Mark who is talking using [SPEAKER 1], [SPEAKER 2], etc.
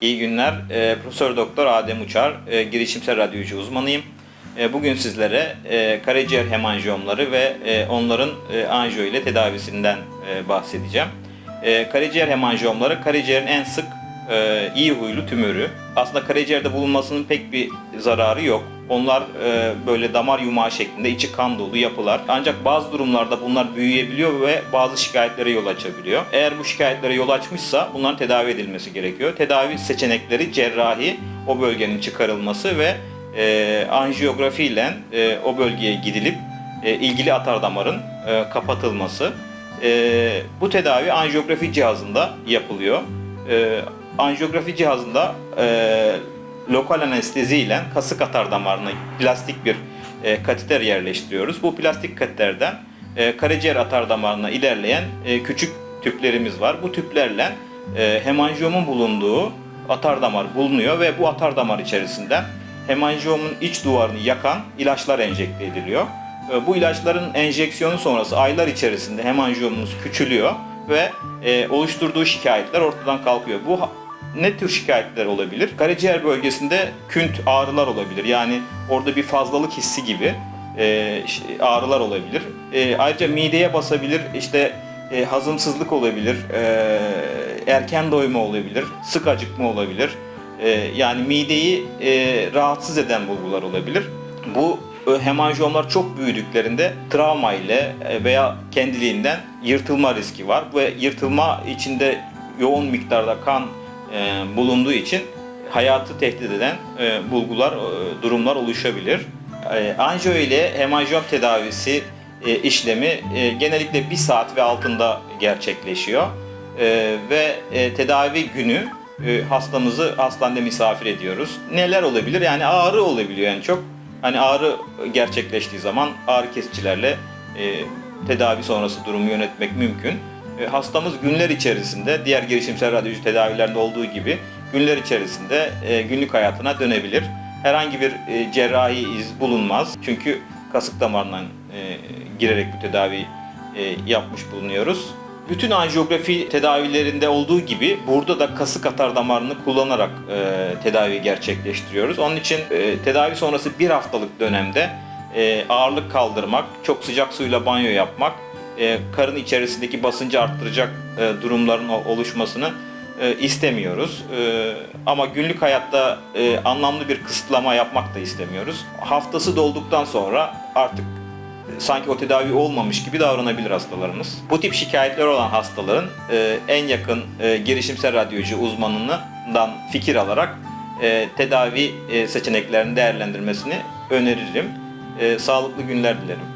[SPEAKER 1] İyi günler. Ee, Profesör Doktor Adem Uçar, e, girişimsel radyoloji uzmanıyım. E, bugün sizlere e, karaciğer hemanjiyomları ve e, onların e, anjiyo ile tedavisinden e, bahsedeceğim. E, karaciğer hemanjiyomları karaciğerin en sık e, iyi huylu tümörü. Aslında karaciğerde bulunmasının pek bir zararı yok. Onlar e, böyle damar yumağı şeklinde içi kan dolu yapılar. Ancak bazı durumlarda bunlar büyüyebiliyor ve bazı şikayetlere yol açabiliyor. Eğer bu şikayetlere yol açmışsa bunların tedavi edilmesi gerekiyor. Tedavi seçenekleri cerrahi, o bölgenin çıkarılması ve e, anjiyografi ile e, o bölgeye gidilip e, ilgili atar damarın e, kapatılması. E, bu tedavi anjiyografi cihazında yapılıyor. E, anjiyografi cihazında e, lokal anestezi ile kasık atar damarına plastik bir e, kateter yerleştiriyoruz. Bu plastik kateterden e, karaciğer atar damarına ilerleyen e, küçük tüplerimiz var. Bu tüplerle e, hemanjiyomun bulunduğu atar damar bulunuyor ve bu atar damar içerisinden hemanjiyomun iç duvarını yakan ilaçlar enjekte ediliyor. E, Bu ilaçların enjeksiyonu sonrası aylar içerisinde hemanjiyomumuz küçülüyor ve e, oluşturduğu şikayetler ortadan kalkıyor. Bu ne tür şikayetler olabilir? Karaciğer bölgesinde künt ağrılar olabilir. Yani orada bir fazlalık hissi gibi e, ağrılar olabilir. E, ayrıca mideye basabilir, işte e, hazımsızlık olabilir, e, erken doyma olabilir, sık acıkma olabilir. E, yani mideyi e, rahatsız eden bulgular olabilir. Bu hemanjiyomlar çok büyüdüklerinde travma ile e, veya kendiliğinden yırtılma riski var ve yırtılma içinde yoğun miktarda kan e, bulunduğu için hayatı tehdit eden e, bulgular, e, durumlar oluşabilir. E, anjiyo ile hemanjiyom tedavisi e, işlemi e, genellikle bir saat ve altında gerçekleşiyor E, ve e, tedavi günü e, hastamızı hastanede misafir ediyoruz. Neler olabilir? Yani ağrı olabiliyor en çok. Hani ağrı gerçekleştiği zaman ağrı kesicilerle e, tedavi sonrası durumu yönetmek mümkün. E, hastamız günler içerisinde diğer girişimsel radyoloji tedavilerinde olduğu gibi günler içerisinde e, günlük hayatına dönebilir. Herhangi bir e, cerrahi iz bulunmaz. Çünkü kasık damarından girerek bu tedavi yapmış bulunuyoruz. Bütün anjiyografi tedavilerinde olduğu gibi burada da kasık atar damarını kullanarak e, tedavi gerçekleştiriyoruz. Onun için e, tedavi sonrası bir haftalık dönemde e, ağırlık kaldırmak, çok sıcak suyla banyo yapmak, e, karın içerisindeki basıncı arttıracak e, durumların oluşmasını e, istemiyoruz. E, ama günlük hayatta e, anlamlı bir kısıtlama yapmak da istemiyoruz. Haftası dolduktan sonra artık sanki o tedavi olmamış gibi davranabilir hastalarımız. Bu tip şikayetler olan hastaların e, en yakın e, girişimsel radyoloji uzmanından fikir alarak e, tedavi e, seçeneklerini değerlendirmesini öneririm. E, sağlıklı günler dilerim.